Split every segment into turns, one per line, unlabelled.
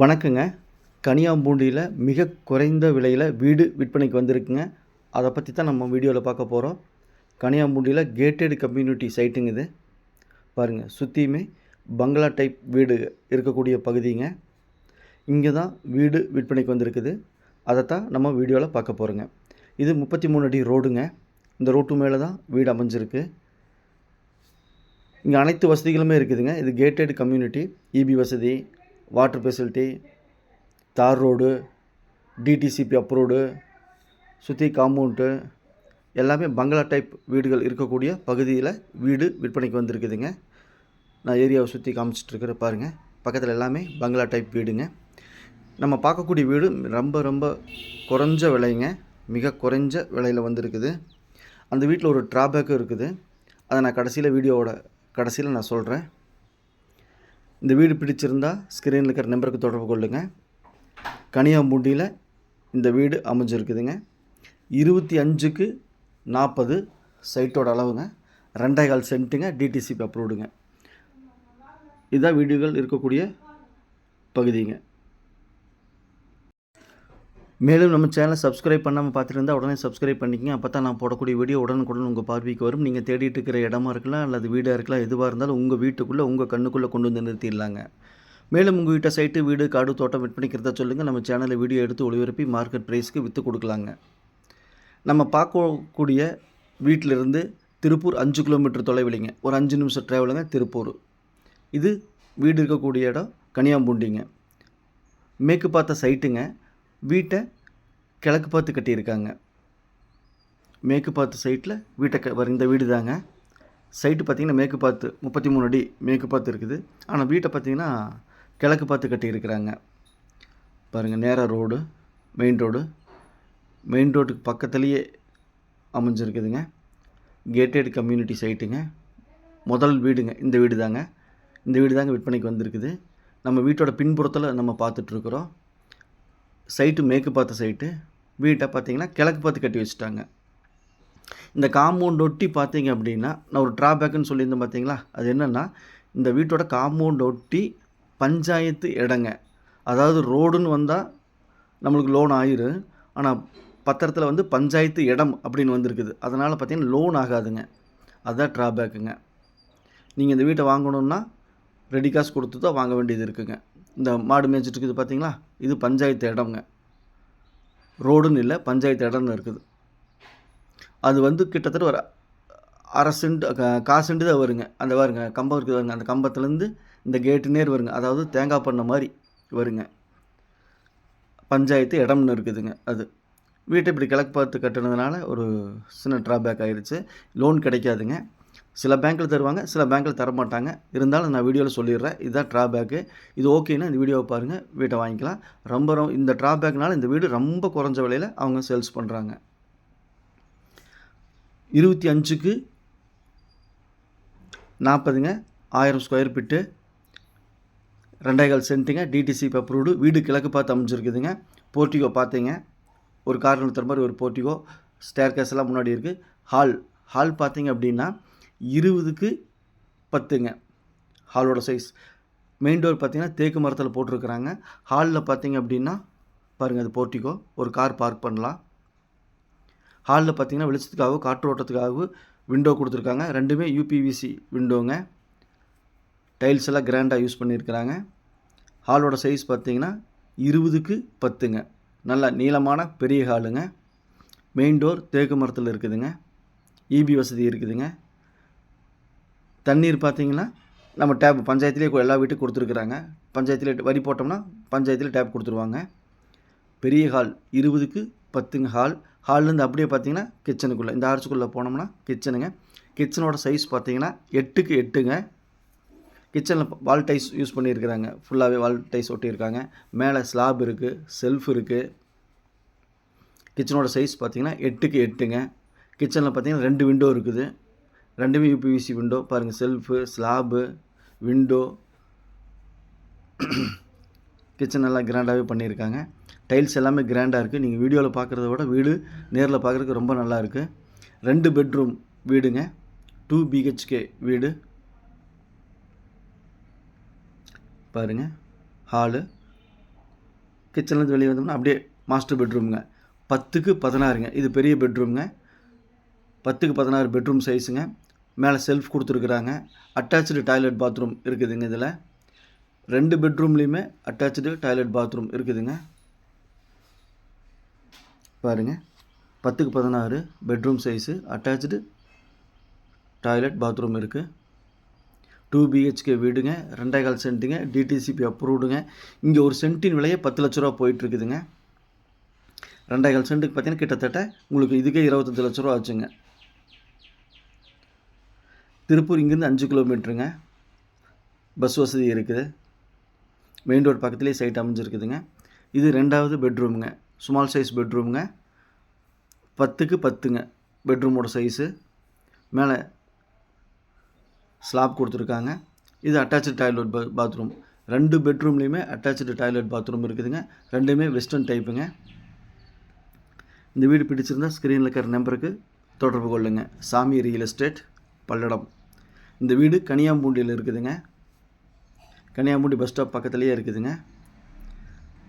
வணக்கங்க. கனியாம்பூண்டியில் மிக குறைந்த விலையில் வீடு விற்பனைக்கு வந்திருக்குங்க. அதை பற்றி தான் நம்ம வீடியோவில் பார்க்க போகிறோம் கனியாம்பூண்டியில் கேட்டட் கம்யூனிட்டி சைட்டுங்க இது. பாருங்கள் சுற்றியுமே பங்களா டைப் வீடு இருக்கக்கூடிய பகுதிங்க. இங்கே தான் வீடு விற்பனைக்கு வந்திருக்குது. அதை தான் நம்ம வீடியோவில் பார்க்க போகிறோங்க இது முப்பத்தி மூணு அடி ரோடுங்க. இந்த ரோட்டு மேலே தான் வீடு அமைஞ்சிருக்கு. இங்கே அனைத்து வசதிகளுமே இருக்குதுங்க. இது கேட்டட் கம்யூனிட்டி இபி வசதி வாட்டர் ஃபெசிலிட்டி தார் ரோடு டிடிசிபி அப்ரூவ்டு சுற்றி காம்பவுண்ட்டு எல்லாமே பங்களா டைப் வீடுகள் இருக்கக்கூடிய பகுதியில் வீடு விற்பனைக்கு வந்திருக்குதுங்க. நான் ஏரியாவை சுற்றி காமிச்சிட்ருக்கிற பாருங்கள் பக்கத்தில் எல்லாமே பங்களா டைப் வீடுங்க. நம்ம பார்க்கக்கூடிய வீடு ரொம்ப ரொம்ப குறைஞ்ச விலைங்க. மிக குறைஞ்ச விலையில் வந்திருக்குது. அந்த வீட்டில் ஒரு ட்ராபேக்கும் இருக்குது. அதை நான் கடைசியில் வீடியோவோட கடைசியில் நான் சொல்கிறேன் இந்த வீடு பிடிச்சிருந்தா ஸ்க்ரீனில் இருக்கிற நம்பருக்கு தொடர்பு கொள்ளுங்கள் கனியாம்பூண்டியில் இந்த வீடு அமைஞ்சிருக்குதுங்க. இருபத்தி அஞ்சுக்கு நாற்பது சைட்டோட அளவுங்க. ரெண்டே கால் சென்ட்டுங்க டிடிசிபி அப்ரூவ்டுங்க இதுதான் வீடுகள் இருக்கக்கூடிய பகுதிங்க. மேலும் நம்ம சேனலை சப்ஸ்கிரைப் பண்ணாமல் பார்த்துருந்தா உடனே சப்ஸ்கிரைப் பண்ணிக்கங்க. அப்போ தான் நான் போடக்கூடிய வீடியோ உடனுக்குடன் உங்கள் பார்வைக்கு வரும். நீங்கள் தேடிட்டு இருக்கிற இடமா இருக்கலாம் அல்லது வீடாக இருக்கலாம் எதுவாக இருந்தாலும் உங்கள் வீட்டுக்குள்ளே உங்கள் கண்ணுக்குள்ளே கொண்டு வந்து நிறுத்திடலாங்க. மேலும் உங்கள் வீட்டை சைட்டு வீடு காடு தோட்டம் விற்பனைக்கிறதா சொல்லுங்கள் நம்ம சேனலில் வீடியோ எடுத்து ஒளிபரப்பி மார்க்கெட் ப்ரைஸ்க்கு விற்று கொடுக்கலாங்க. நம்ம பார்க்கக்கூடிய வீட்டிலிருந்து திருப்பூர் அஞ்சு கிலோமீட்டர் தொலைவிலிங்க. ஒரு அஞ்சு நிமிஷம் ட்ராவலுங்க திருப்பூர். இது வீடு இருக்கக்கூடிய இடம் கனியாம்பூண்டிங்க மேற்கு பார்த்த சைட்டுங்க வீட்டை கிழக்கு பார்த்து கட்டியிருக்காங்க. மேற்கு பார்த்து சைட்டில் வீட்டை க இந்த வீடு தாங்க. சைட்டு பார்த்திங்கன்னா மேற்கு பார்த்து முப்பத்தி மூணு அடி மேற்கு பார்த்து இருக்குது. ஆனால் வீட்டை பார்த்திங்கன்னா கிழக்கு பார்த்து கட்டியிருக்கிறாங்க. பாருங்கள் நேராக ரோடு மெயின் ரோடு மெயின் ரோட்டுக்கு பக்கத்துலேயே அமைஞ்சிருக்குதுங்க. கேட்டட் கம்யூனிட்டி சைட்டுங்க முதல் வீடுங்க இந்த வீடு தாங்க. இந்த வீடு தாங்க விற்பனைக்கு வந்திருக்குது. நம்ம வீட்டோட பின்புறத்தில் நம்ம பார்த்துட்ருக்குறோம். சைட்டு மேற்கு பார்த்த சைட்டு வீட்டை பார்த்தீங்கன்னா கிழக்கு பார்த்து கட்டி வச்சுட்டாங்க. இந்த காம்பவுண்ட் ஒட்டி பார்த்தீங்க அப்படின்னா நான் ஒரு ட்ராபேக்குன்னு சொல்லியிருந்தேன் பார்த்தீங்களா? அது என்னென்னா இந்த வீட்டோட காம்பவுண்ட் ஒட்டி பஞ்சாயத்து இடங்க அதாவது ரோடுன்னு வந்தால் நம்மளுக்கு லோன் ஆயிரும் ஆனால் பத்திரத்தில் வந்து பஞ்சாயத்து இடம் அப்படின்னு வந்திருக்குது. அதனால் பார்த்தீங்கன்னா லோன் ஆகாதுங்க. அதுதான் ட்ராபேக்குங்க நீங்கள் இந்த வீட்டை வாங்கணுன்னா ரெடி காசு கொடுத்து தான் வாங்க வேண்டியது இருக்குங்க. இந்த மாடு மேய்ச்சிட்டு இருக்குது பார்த்தீங்களா? இது பஞ்சாயத்து இடம்ங்க. ரோடுன்னு இல்லை பஞ்சாயத்து இடம்னு இருக்குது. அது வந்து கிட்டத்தட்ட ஒரு அரை சென்ட் காசு சென்ட் தான் வருங்க. அந்த வருங்க கம்பம் இருக்குது வருங்க அந்த கம்பத்துலேருந்து இந்த கேட்டு நேர் வருங்க. அதாவது தேங்காய் பண்ண மாதிரி வருங்க. பஞ்சாயத்து இடம்னு இருக்குதுங்க அது. வீட்டை இப்படி கிழக்கு பார்த்து கட்டுனதுனால ஒரு சின்ன ட்ராபேக் ஆயிடுச்சு லோன் கிடைக்காதுங்க. சில பேங்க்கில் தருவாங்க சில பேங்க்கில் தர மாட்டாங்க இருந்தாலும் நான் வீடியோவில் சொல்லிடுறேன். இதுதான் ட்ராபேக்கு இது ஓகேன்னா இந்த வீடியோவை பாருங்கள் வீட்டை வாங்கிக்கலாம். ரொம்ப ரொம்ப இந்த ட்ராபேக்னால இந்த வீடு ரொம்ப குறைஞ்ச விலையில் அவங்க சேல்ஸ் பண்ணுறாங்க இருபத்தி அஞ்சுக்கு நாற்பதுங்க ஆயிரம் ஸ்கொயர் ஃபீட்டு ரெண்டாயிரம் சென்ட்டுங்க டிடிசி அப்ரூவ்டு வீடு கிழக்கு பார்த்து அமைஞ்சிருக்குதுங்க. போர்ட்டிகோ பார்த்தீங்க. ஒரு கார் நிறுத்துற மாதிரி ஒரு போர்ட்டிகோ ஸ்டேர் எல்லாம் முன்னாடி இருக்குது ஹால் ஹால் பார்த்தீங்க அப்படின்னா இருபதுக்கு பத்துங்க. ஹாலோட சைஸ் மெயின் டோர் பார்த்தீங்கன்னா தேக்கு மரத்தில் போட்டிருக்கிறாங்க. ஹாலில் பார்த்தீங்க அப்படின்னா பாருங்கள் அது போர்ட்டிகோ. ஒரு கார் பார்க் பண்ணலாம். ஹாலில் பார்த்தீங்கன்னா வெளிச்சத்துக்காக காற்றோட்டத்துக்காகவும் விண்டோ கொடுத்துருக்காங்க. ரெண்டுமே யூபிவிசி விண்டோங்க டைல்ஸ் எல்லாம் கிராண்டாக யூஸ் பண்ணியிருக்கிறாங்க. ஹாலோட சைஸ் பார்த்தீங்கன்னா இருபதுக்கு பத்துங்க. நல்ல நீளமான பெரிய ஹாலுங்க மெயின் டோர் தேக்கு மரத்தில் இருக்குதுங்க. இபி வசதி இருக்குதுங்க. தண்ணீர் பார்த்தீங்கன்னா நம்ம டேப் பஞ்சாயத்துலேயே எல்லா வீட்டுக்கும் கொடுத்துருக்குறாங்க. பஞ்சாயத்தில் வரி போட்டோம்னா பஞ்சாயத்தில் டேப் கொடுத்துருவாங்க. பெரிய ஹால் இருபதுக்கு பத்துங்க ஹால். ஹால்லேருந்து அப்படியே பார்த்தீங்கன்னா கிச்சனுக்குள்ளே இந்த ஆர்ச்சுக்குள்ளே போனோம்னா கிச்சனுங்க. கிச்சனோட சைஸ் பார்த்தீங்கன்னா எட்டுக்கு எட்டுங்க. கிச்சனில் வால் டைஸ் யூஸ் பண்ணியிருக்கிறாங்க. ஃபுல்லாகவே வால் டைஸ் ஒட்டியிருக்காங்க. மேலே ஸ்லாப் இருக்குது செல்ஃப் இருக்குது கிச்சனோட சைஸ் பார்த்தீங்கன்னா எட்டுக்கு எட்டுங்க. கிச்சனில் பார்த்தீங்கன்னா ரெண்டு விண்டோ இருக்குது. ரெண்டுமே யூபிவிசி விண்டோ பாருங்கள் செல்ஃபு ஸ்லாபு விண்டோ கிச்சன் எல்லாம் கிராண்டாகவே பண்ணியிருக்காங்க. டைல்ஸ் எல்லாமே கிராண்டாக இருக்குது நீங்கள் வீடியோவில் பார்க்குறத விட வீடு நேரில் பார்க்குறதுக்கு ரொம்ப நல்லா இருக்குது ரெண்டு பெட்ரூம் வீடுங்க. டூ பிஹெச்கே வீடு. பாருங்கள் ஹாலு கிச்சன்லேருந்து வெளியே வந்தோம்னா அப்படியே மாஸ்டர் பெட்ரூமுங்க பத்துக்கு பதினாறுங்க. இது பெரிய பெட்ரூமுங்க பத்துக்கு பதினாறு பெட்ரூம் சைஸுங்க மேலே செல்ஃப் கொடுத்துருக்குறாங்க. அட்டாச்சு டாய்லெட் பாத்ரூம் இருக்குதுங்க இதில். ரெண்டு பெட்ரூம்லேயுமே அட்டாச்சு டாய்லெட் பாத்ரூம் இருக்குதுங்க. பாருங்கள் பத்துக்கு பதினாறு bedroom size attach toilet bathroom இருக்குது டூ பிஹெச்கே வீடுங்க. ரெண்டே கால் சென்ட்டுங்க டிடிசிபி அப்ரூவ்டுங்க இங்கே ஒரு சென்ட்டின் விலையே பத்து லட்ச ரூபா போயிட்டுருக்குதுங்க. ரெண்டே கால் சென்ட்டுக்கு பார்த்தீங்கன்னா கிட்டத்தட்ட உங்களுக்கு இதுக்கே இருபத்தஞ்சி லட்ச ரூபா ஆச்சுங்க. திருப்பூர் இங்கேருந்து அஞ்சு கிலோமீட்டருங்க. பஸ் வசதி இருக்குது. மெயின் ரோடு பக்கத்துலேயே சைட் அமைஞ்சிருக்குதுங்க. இது ரெண்டாவது பெட்ரூமுங்க. Small size பெட்ரூமுங்க. பத்துக்கு பத்துங்க. பெட்ரூமோட சைஸு மேலே ஸ்லாப் கொடுத்துருக்காங்க. இது அட்டாச்சு டாய்லெட் பா பாத்ரூம் ரெண்டு பெட்ரூம்லேயுமே அட்டாச்சு டாய்லெட் பாத்ரூம் இருக்குதுங்க. ரெண்டுமே வெஸ்டர்ன் டைப்புங்க இந்த வீடு பிடிச்சிருந்தா ஸ்க்ரீனில் இருக்கிற நம்பருக்கு தொடர்பு கொள்ளுங்கள் சாமி ரியல் எஸ்டேட் பல்லடம். இந்த வீடு கனியாம்பூண்டியில் இருக்குதுங்க. கனியாம்பூண்டி பஸ் ஸ்டாப் பக்கத்துலேயே இருக்குதுங்க.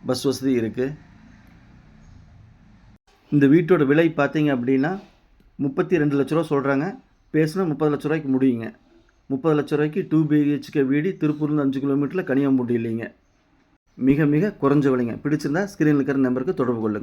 பஸ் வசதி இருக்குது இந்த வீட்டோட விலை பார்த்தீங்க அப்படின்னா முப்பத்தி ரெண்டு லட்ச ரூபா சொல்கிறாங்க பேசுனா முப்பது லட்ச ரூபாய்க்கு முடியுங்க. முப்பது லட்ச ரூபாய்க்கு டூ பிஹெச்கே வீடு திருப்பூர்லேருந்து அஞ்சு கிலோமீட்டரில் கனியாம்பூண்டி இல்லைங்க மிக மிக குறைஞ்ச விலைங்க. பிடிச்சிருந்தா ஸ்க்ரீனில் இருக்கிற நம்பருக்கு தொடர்பு கொள்ளுங்கள்